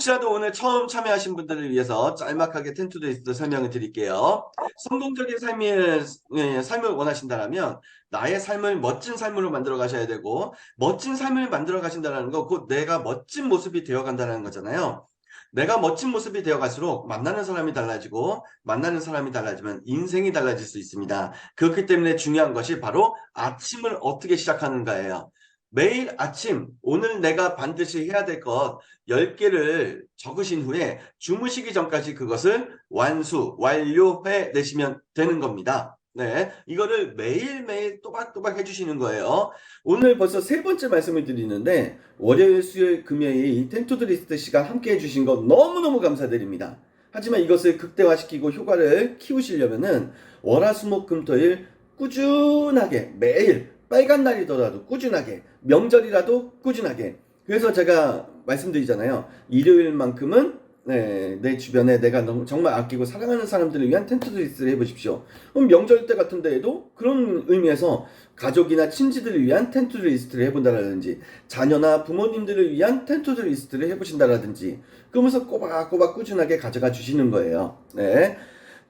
혹시라도 오늘 처음 참여하신 분들을 위해서 짤막하게 텐투데이스트 설명을 드릴게요. 성공적인 삶을, 예, 삶을 원하신다면 나의 삶을 멋진 삶으로 만들어 가셔야 되고 멋진 삶을 만들어 가신다는 거 곧 내가 멋진 모습이 되어 간다는 거잖아요. 내가 멋진 모습이 되어 갈수록 만나는 사람이 달라지고 만나는 사람이 달라지면 인생이 달라질 수 있습니다. 그렇기 때문에 중요한 것이 바로 아침을 어떻게 시작하는가예요. 매일 아침 오늘 내가 반드시 해야 될 것 10개를 적으신 후에 주무시기 전까지 그것을 완수, 완료해 내시면 되는 겁니다. 네. 이거를 매일매일 또박또박 해주시는 거예요. 오늘 벌써 세 번째 말씀을 드리는데, 월요일, 수요일, 금요일 이 텐투드리스트 시간 함께 해주신 거 너무너무 감사드립니다. 하지만 이것을 극대화시키고 효과를 키우시려면은 월화수목금토일 꾸준하게 매일 빨간 날이더라도 꾸준하게 명절이라도 꾸준하게 그래서 제가 말씀드리잖아요 일요일만큼은 네, 내 주변에 내가 너무 정말 아끼고 사랑하는 사람들을 위한 텐트리스트를 해보십시오. 그럼 명절 때 같은 데에도 그런 의미에서 가족이나 친지들을 위한 텐트 리스트를 해본다라든지 자녀나 부모님들을 위한 텐트 리스트를 해보신다라든지 그러면서 꼬박꼬박 꾸준하게 가져가 주시는 거예요. 네.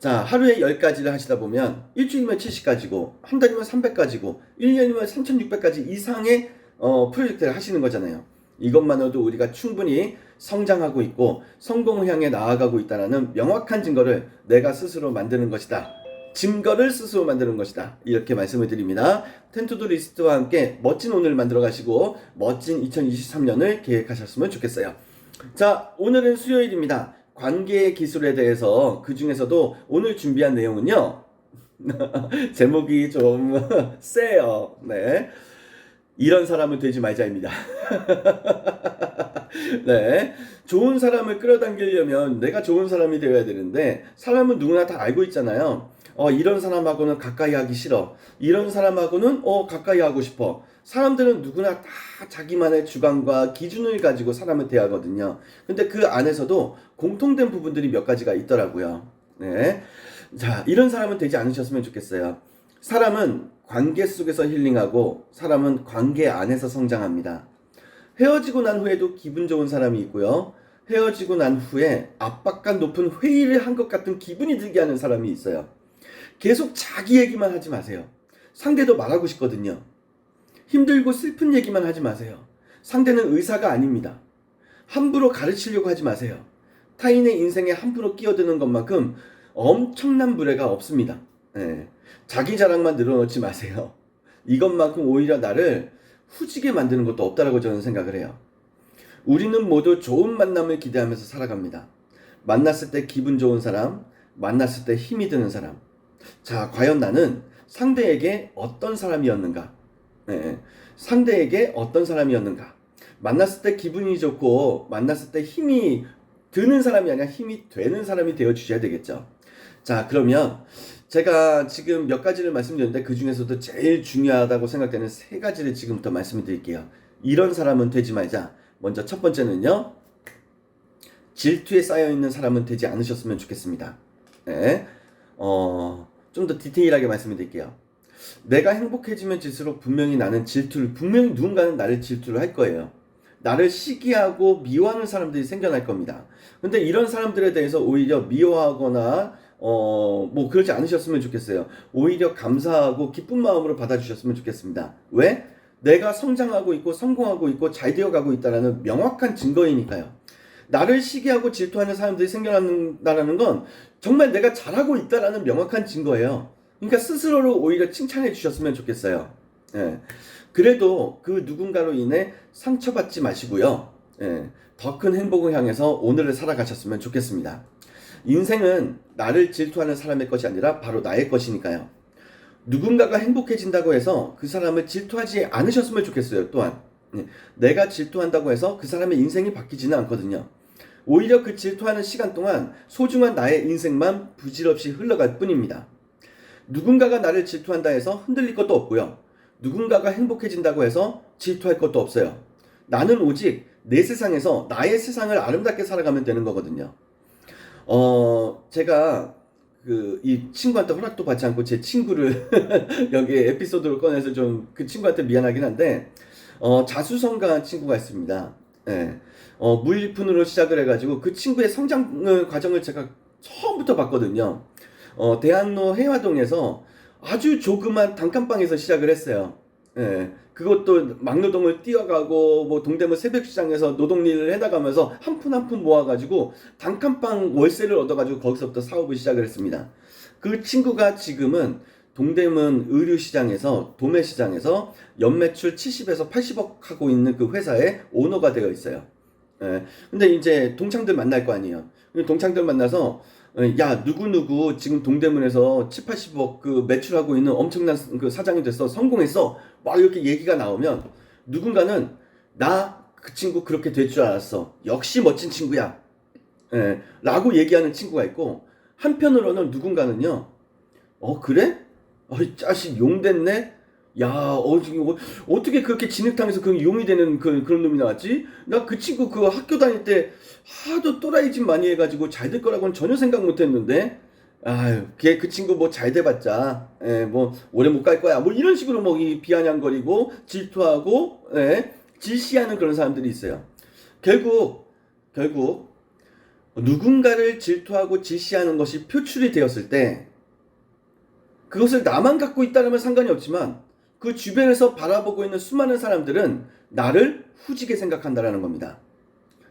자, 하루에 10가지를 하시다 보면 일주일이면 70가지고 한 달이면 300가지고 1년이면 3600가지 이상의 어, 프로젝트를 하시는 거잖아요. 이것만으로도 우리가 충분히 성장하고 있고 성공을 향해 나아가고 있다는 명확한 증거를 내가 스스로 만드는 것이다. 증거를 스스로 만드는 것이다. 이렇게 말씀을 드립니다. 텐투도 리스트와 함께 멋진 오늘 만들어 가시고 멋진 2023년을 계획하셨으면 좋겠어요. 자, 오늘은 수요일입니다. 관계 기술에 대해서 그 중에서도 오늘 준비한 내용은요. 제목이 좀 세요. 네. 이런 사람은 되지 말자입니다. 네. 좋은 사람을 끌어당기려면 내가 좋은 사람이 되어야 되는데, 사람은 누구나 다 알고 있잖아요. 어, 이런 사람하고는 가까이 하기 싫어. 이런 사람하고는, 어, 가까이 하고 싶어. 사람들은 누구나 다 자기만의 주관과 기준을 가지고 사람을 대하거든요. 근데 그 안에서도 공통된 부분들이 몇 가지가 있더라고요. 네. 자, 이런 사람은 되지 않으셨으면 좋겠어요. 사람은 관계 속에서 힐링하고 사람은 관계 안에서 성장합니다. 헤어지고 난 후에도 기분 좋은 사람이 있고요. 헤어지고 난 후에 압박감 높은 회의를 한 것 같은 기분이 들게 하는 사람이 있어요. 계속 자기 얘기만 하지 마세요. 상대도 말하고 싶거든요. 힘들고 슬픈 얘기만 하지 마세요. 상대는 의사가 아닙니다. 함부로 가르치려고 하지 마세요. 타인의 인생에 함부로 끼어드는 것만큼 엄청난 무례가 없습니다. 예. 자기 자랑만 늘어놓지 마세요. 이것만큼 오히려 나를 후지게 만드는 것도 없다라고 저는 생각을 해요. 우리는 모두 좋은 만남을 기대하면서 살아갑니다. 만났을 때 기분 좋은 사람, 만났을 때 힘이 드는 사람. 자, 과연 나는 상대에게 어떤 사람이었는가? 네, 상대에게 어떤 사람이었는가? 만났을 때 기분이 좋고, 만났을 때 힘이 드는 사람이 아니라 힘이 되는 사람이 되어 주셔야 되겠죠. 자, 그러면 제가 지금 몇 가지를 말씀드렸는데 그 중에서도 제일 중요하다고 생각되는 세 가지를 지금부터 말씀을 드릴게요. 이런 사람은 되지 말자. 먼저 첫 번째는요. 질투에 쌓여 있는 사람은 되지 않으셨으면 좋겠습니다. 네. 어, 좀 더 디테일하게 말씀을 드릴게요. 내가 행복해지면 질수록 분명히 나는 질투를, 분명히 누군가는 나를 질투를 할 거예요. 나를 시기하고 미워하는 사람들이 생겨날 겁니다. 근데 이런 사람들에 대해서 오히려 미워하거나 어, 뭐 그러지 않으셨으면 좋겠어요. 오히려 감사하고 기쁜 마음으로 받아주셨으면 좋겠습니다. 왜? 내가 성장하고 있고 성공하고 있고 잘 되어가고 있다는 명확한 증거이니까요. 나를 시기하고 질투하는 사람들이 생겨난다는 건 정말 내가 잘하고 있다라는 명확한 증거예요. 그러니까 스스로를 오히려 칭찬해 주셨으면 좋겠어요. 예. 그래도 그 누군가로 인해 상처받지 마시고요. 예. 더 큰 행복을 향해서 오늘을 살아가셨으면 좋겠습니다. 인생은 나를 질투하는 사람의 것이 아니라 바로 나의 것이니까요. 누군가가 행복해진다고 해서 그 사람을 질투하지 않으셨으면 좋겠어요. 또한 예. 내가 질투한다고 해서 그 사람의 인생이 바뀌지는 않거든요. 오히려 그 질투하는 시간 동안 소중한 나의 인생만 부질없이 흘러갈 뿐입니다. 누군가가 나를 질투한다 해서 흔들릴 것도 없고요. 누군가가 행복해진다고 해서 질투할 것도 없어요. 나는 오직 내 세상에서 나의 세상을 아름답게 살아가면 되는 거거든요. 어, 제가 그 이 친구한테 허락도 받지 않고 제 친구를 여기 에피소드로 꺼내서 좀 그 친구한테 미안하긴 한데 어, 자수성가한 친구가 있습니다. 예. 어, 무일푼으로 시작을 해가지고 그 친구의 성장 과정을 제가 처음부터 봤거든요. 어, 대학로 해화동에서 아주 조그만 단칸방에서 시작을 했어요. 예. 그것도 막노동을 뛰어가고 뭐 동대문 새벽시장에서 노동일을 해나가면서 한 푼 한 푼 모아가지고 단칸방 월세를 얻어가지고 거기서부터 사업을 시작을 했습니다. 그 친구가 지금은 동대문 의류 시장에서 도매 시장에서 연매출 70에서 80억 하고 있는 그 회사의 오너가 되어 있어요. 예. 근데 이제 동창들 만날 거 아니에요. 동창들 만나서 어, 야 누구 누구 지금 동대문에서 7, 80억 그 매출하고 있는 엄청난 그 사장이 됐어 성공했어 막 이렇게 얘기가 나오면 누군가는 나 그 친구 그렇게 될 줄 알았어 역시 멋진 친구야 예, 라고 얘기하는 친구가 있고 한편으로는 누군가는요 어 그래? 어이 자식 용 됐네 야, 어, 어떻게 그렇게 진흙탕에서 그 용이 되는 그, 그런 놈이 나왔지? 나 그 친구 그 학교 다닐 때 하도 또라이 짓 많이 해가지고 잘 될 거라고는 전혀 생각 못 했는데, 아유, 걔 그 친구 뭐 잘 돼봤자, 예, 뭐, 오래 못 갈 거야. 뭐 이런 식으로 뭐 이 비아냥거리고, 질투하고, 예, 질시하는 그런 사람들이 있어요. 결국, 결국, 누군가를 질투하고 질시하는 것이 표출이 되었을 때, 그것을 나만 갖고 있다면 상관이 없지만, 그 주변에서 바라보고 있는 수많은 사람들은 나를 후지게 생각한다라는 겁니다.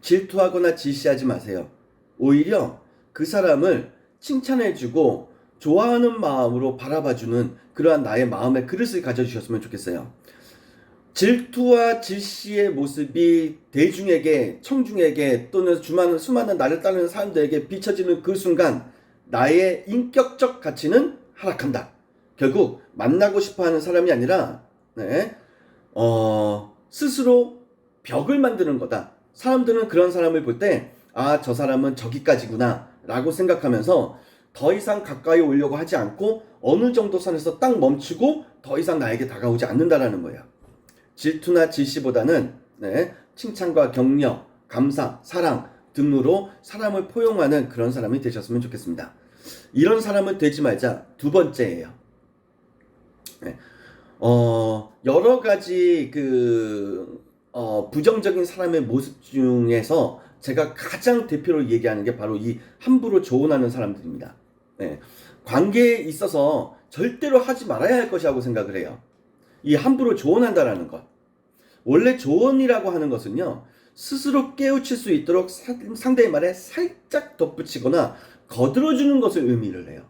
질투하거나 질시하지 마세요. 오히려 그 사람을 칭찬해주고 좋아하는 마음으로 바라봐주는 그러한 나의 마음의 그릇을 가져주셨으면 좋겠어요. 질투와 질시의 모습이 대중에게, 청중에게 또는 수많은, 나를 따르는 사람들에게 비춰지는 그 순간 나의 인격적 가치는 하락한다. 결국 만나고 싶어 하는 사람이 아니라, 네, 어, 스스로 벽을 만드는 거다. 사람들은 그런 사람을 볼 때, 아, 저 사람은 저기까지구나. 라고 생각하면서 더 이상 가까이 오려고 하지 않고 어느 정도 선에서 딱 멈추고 더 이상 나에게 다가오지 않는다라는 거예요. 질투나 질시보다는 네, 칭찬과 격려, 감사, 사랑 등으로 사람을 포용하는 그런 사람이 되셨으면 좋겠습니다. 이런 사람은 되지 말자 두 번째예요. 네. 어, 여러 가지 그 어, 부정적인 사람의 모습 중에서 제가 가장 대표로 얘기하는 게 바로 이 함부로 조언하는 사람들입니다. 네. 관계에 있어서 절대로 하지 말아야 할 것이라고 생각을 해요. 이 함부로 조언한다라는 것. 원래 조언이라고 하는 것은요, 스스로 깨우칠 수 있도록 사, 상대의 말에 살짝 덧붙이거나 거들어주는 것을 의미를 해요.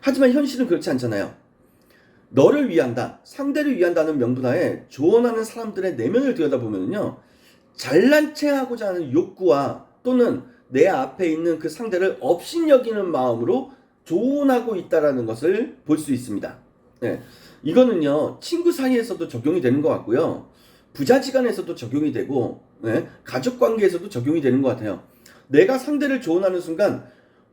하지만 현실은 그렇지 않잖아요. 너를 위한다, 상대를 위한다는 명분하에 조언하는 사람들의 내면을 들여다보면요, 잘난 체 하고자 하는 욕구와 또는 내 앞에 있는 그 상대를 업신여기는 마음으로 조언하고 있다라는 것을 볼 수 있습니다. 네. 이거는요, 친구 사이에서도 적용이 되는 것 같고요. 부자지간에서도 적용이 되고, 네. 가족 관계에서도 적용이 되는 것 같아요. 내가 상대를 조언하는 순간,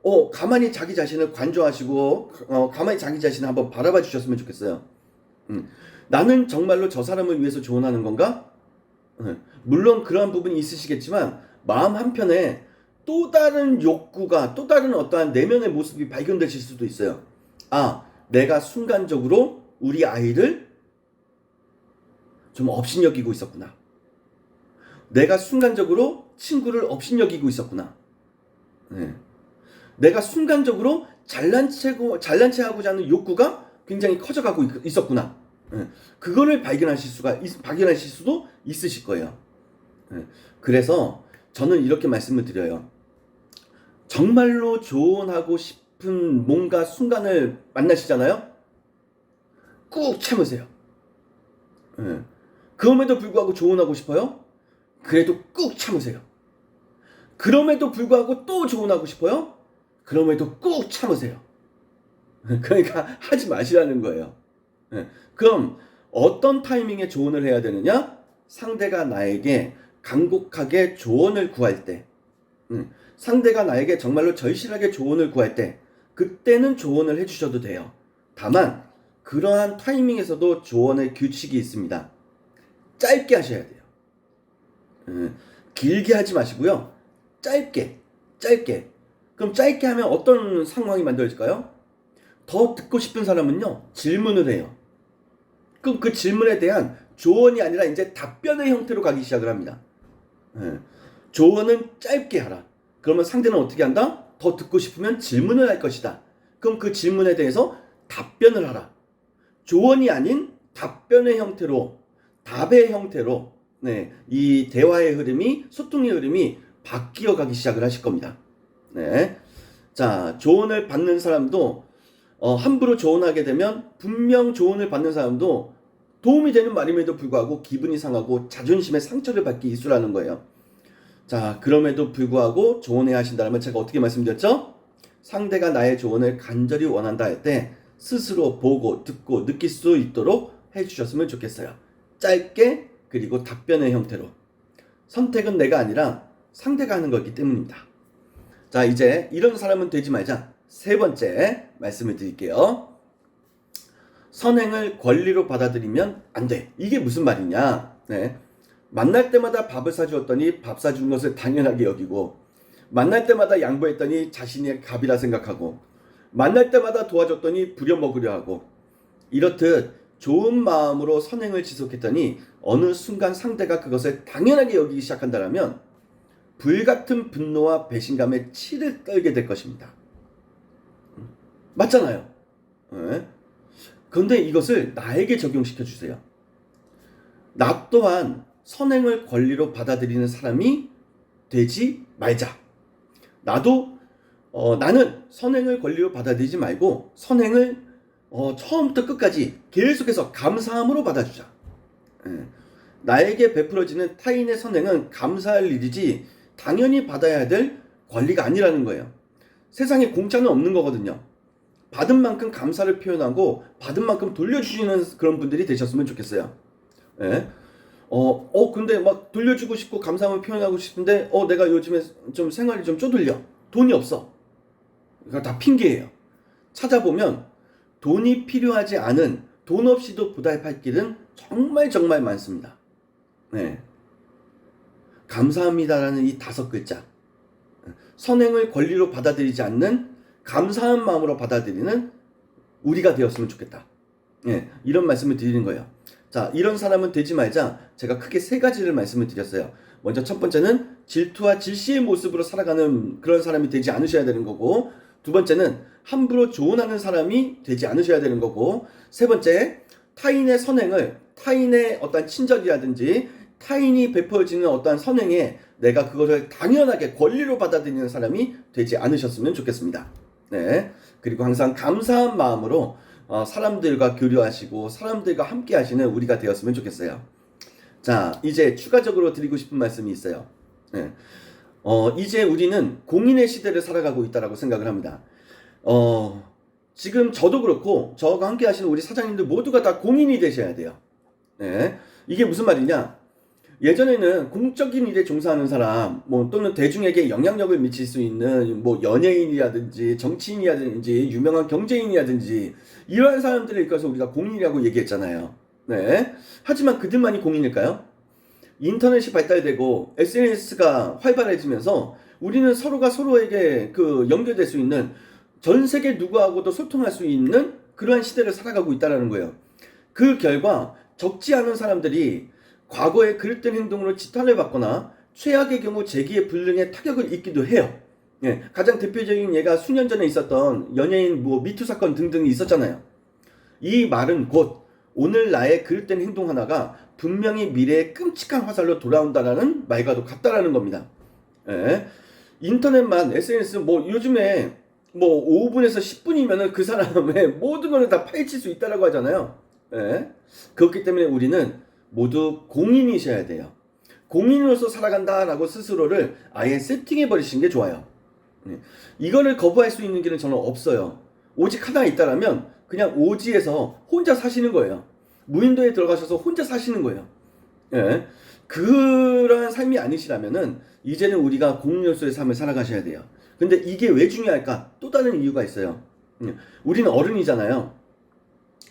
어, 가만히 자기 자신을 관조하시고, 어, 가만히 자기 자신을 한번 바라봐 주셨으면 좋겠어요. 음. 나는 정말로 저 사람을 위해서 조언하는 건가? 네. 물론 그러한 부분이 있으시겠지만, 마음 한편에 또 다른 욕구가, 또 다른 어떠한 내면의 모습이 발견되실 수도 있어요. 아, 내가 순간적으로 우리 아이를 좀 업신여기고 있었구나. 내가 순간적으로 친구를 업신여기고 있었구나. 네. 내가 순간적으로 잘난 체고 잘난 체하고자 하는 욕구가 굉장히 커져가고 있, 었구나 네. 그거를 발견하실 수가 발견하실 수도 있으실 거예요. 네. 그래서 저는 이렇게 말씀을 드려요. 정말로 조언하고 싶은 뭔가 순간을 만나시잖아요. 꾹 참으세요. 네. 그럼에도 불구하고 조언하고 싶어요? 그래도 꾹 참으세요. 그럼에도 불구하고 또 조언하고 싶어요? 그럼에도 꾹 참으세요. 그러니까 하지 마시라는 거예요. 네. 그럼 어떤 타이밍에 조언을 해야 되느냐? 상대가 나에게 간곡하게 조언을 구할 때, 음, 상대가 나에게 정말로 절실하게 조언을 구할 때, 그때는 조언을 해주셔도 돼요. 다만, 그러한 타이밍에서도 조언의 규칙이 있습니다. 짧게 하셔야 돼요. 음, 길게 하지 마시고요. 짧게, 짧게. 그럼 짧게 하면 어떤 상황이 만들어질까요? 더 듣고 싶은 사람은요, 질문을 해요. 그럼 그 질문에 대한 조언이 아니라 이제 답변의 형태로 가기 시작을 합니다. 예. 조언은 짧게 하라. 그러면 상대는 어떻게 한다? 더 듣고 싶으면 질문을 할 것이다. 그럼 그 질문에 대해서 답변을 하라. 조언이 아닌 답변의 형태로, 답의 형태로, 네, 이 대화의 흐름이, 소통의 흐름이 바뀌어 가기 시작을 하실 겁니다. 네. 자, 조언을 받는 사람도, 어, 함부로 조언하게 되면 분명 조언을 받는 사람도 도움이 되는 말임에도 불구하고 기분이 상하고 자존심에 상처를 받기 일쑤라는 거예요. 자, 그럼에도 불구하고 조언해야 하신다면 제가 어떻게 말씀드렸죠? 상대가 나의 조언을 간절히 원한다 할 때 스스로 보고 듣고 느낄 수 있도록 해주셨으면 좋겠어요. 짧게 그리고 답변의 형태로. 선택은 내가 아니라 상대가 하는 거기 때문입니다. 자, 이제 이런 사람은 되지 말자. 세 번째 말씀을 드릴게요. 선행을 권리로 받아들이면 안 돼. 이게 무슨 말이냐? 네. 만날 때마다 밥을 사주었더니 밥 사준 것을 당연하게 여기고, 만날 때마다 양보했더니 자신의 갑이라 생각하고, 만날 때마다 도와줬더니 부려먹으려 하고, 이렇듯 좋은 마음으로 선행을 지속했더니 어느 순간 상대가 그것을 당연하게 여기기 시작한다면 불같은 분노와 배신감에 치를 떨게 될 것입니다. 맞잖아요. 네. 그런데 이것을 나에게 적용시켜 주세요. 나 또한 선행을 권리로 받아들이는 사람이 되지 말자. 나도 어, 나는 선행을 권리로 받아들이지 말고 선행을 어, 처음부터 끝까지 계속해서 감사함으로 받아주자. 예. 나에게 베풀어지는 타인의 선행은 감사할 일이지 당연히 받아야 될 권리가 아니라는 거예요. 세상에 공짜는 없는 거거든요. 받은 만큼 감사를 표현하고 받은 만큼 돌려주시는 그런 분들이 되셨으면 좋겠어요. 예. 어, 어, 근데 막 돌려주고 싶고 감사함을 표현하고 싶은데, 어, 내가 요즘에 좀 생활이 좀 쪼들려. 돈이 없어. 그러니까 다 핑계예요. 찾아보면 돈이 필요하지 않은 돈 없이도 보답할 길은 정말 정말 많습니다. 네. 감사합니다라는 이 다섯 글자. 선행을 권리로 받아들이지 않는 감사한 마음으로 받아들이는 우리가 되었으면 좋겠다. 예, 이런 말씀을 드리는 거예요. 자, 이런 사람은 되지 말자 제가 크게 세 가지를 말씀을 드렸어요. 먼저 첫 번째는 질투와 질시의 모습으로 살아가는 그런 사람이 되지 않으셔야 되는 거고, 두 번째는 함부로 조언하는 사람이 되지 않으셔야 되는 거고, 세 번째, 타인의 선행을, 타인의 어떤 친절이라든지, 타인이 베풀어지는 어떠한 선행에 내가 그것을 당연하게 권리로 받아들이는 사람이 되지 않으셨으면 좋겠습니다. 네. 그리고 항상 감사한 마음으로 어, 사람들과 교류하시고 사람들과 함께 하시는 우리가 되었으면 좋겠어요. 자, 이제 추가적으로 드리고 싶은 말씀이 있어요. 네. 어, 이제 우리는 공인의 시대를 살아가고 있다라고 생각을 합니다. 어, 지금 저도 그렇고 저와 함께 하시는 우리 사장님들 모두가 다 공인이 되셔야 돼요. 네. 이게 무슨 말이냐? 예전에는 공적인 일에 종사하는 사람, 뭐 또는 대중에게 영향력을 미칠 수 있는 뭐 연예인이라든지 정치인이라든지 유명한 경제인이라든지 이러한 사람들을 일컬어서 우리가 공인이라고 얘기했잖아요. 네. 하지만 그들만이 공인일까요? 인터넷이 발달되고 SNS가 활발해지면서 우리는 서로가 서로에게 그 연결될 수 있는 전 세계 누구하고도 소통할 수 있는 그러한 시대를 살아가고 있다는 거예요. 그 결과 적지 않은 사람들이 과거의 그릇된 행동으로 지탄을 받거나 최악의 경우 재기의 불능에 타격을 입기도 해요. 예, 가장 대표적인 예가 수년 전에 있었던 연예인 뭐 미투 사건 등등이 있었잖아요. 이 말은 곧 오늘 나의 그릇된 행동 하나가 분명히 미래의 끔찍한 화살로 돌아온다라는 말과도 같다라는 겁니다. 예, 인터넷만 SNS 뭐 요즘에 뭐 5분에서 10분이면은 그 사람의 모든 것을 다 파헤칠 수 있다라고 하잖아요. 예, 그렇기 때문에 우리는 모두 공인이셔야 돼요. 공인으로서 살아간다라고 스스로를 아예 세팅해 버리시는 게 좋아요. 네. 이거를 거부할 수 있는 길은 저는 없어요. 오직 하나 있다라면 그냥 오지에서 혼자 사시는 거예요. 무인도에 들어가셔서 혼자 사시는 거예요. 예. 그러한 삶이 아니시라면은 이제는 우리가 공인으로서의 삶을 살아가셔야 돼요. 근데 이게 왜 중요할까? 또 다른 이유가 있어요. 음, 우리는 어른이잖아요.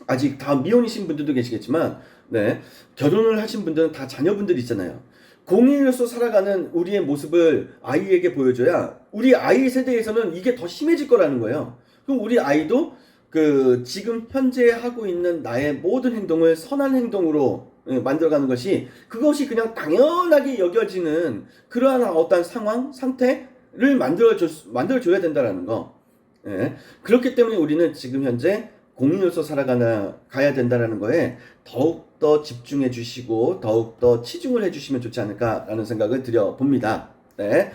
아직 다 미혼이신 분들도 계시겠지만, 네. 결혼을 하신 분들은 다 자녀분들 있잖아요. 공인으로서 살아가는 우리의 모습을 아이에게 보여줘야 우리 아이 세대에서는 이게 더 심해질 거라는 거예요. 그럼 우리 아이도 그 지금 현재 하고 있는 나의 모든 행동을 선한 행동으로 예, 만들어가는 것이 그것이 그냥 당연하게 여겨지는 그러한 어떤 상황, 상태를 만들어 줘, 만들어 줘야 된다라는 거. 예. 그렇기 때문에 우리는 지금 현재 공인으로서 살아가나 가야 된다라는 거에 더욱 더 집중해 주시고 더욱 더 치중을 해 주시면 좋지 않을까라는 생각을 드려 봅니다. 네.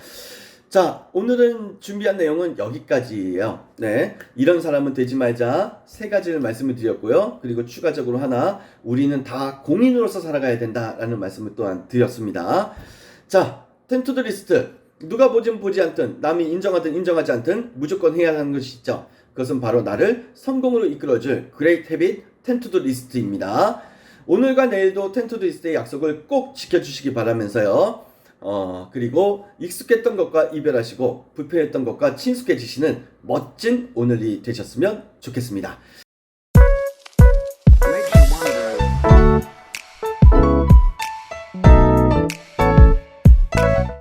자, 오늘은 준비한 내용은 여기까지예요. 네. 이런 사람은 되지 말자 세 가지를 말씀을 드렸고요. 그리고 추가적으로 하나 우리는 다 공인으로서 살아가야 된다라는 말씀을 또한 드렸습니다. 자, 텐투드 리스트 누가 보진 보지 않든 남이 인정하든 인정하지 않든 무조건 해야 하는 것이 있죠. 그것은 바로 나를 성공으로 이끌어줄 그레이트 헤빗 텐투드 리스트입니다. 오늘과 내일도 텐투드 리스트의 약속을 꼭 지켜주시기 바라면서요. 어, 그리고 익숙했던 것과 이별하시고 불편했던 것과 친숙해지시는 멋진 오늘이 되셨으면 좋겠습니다.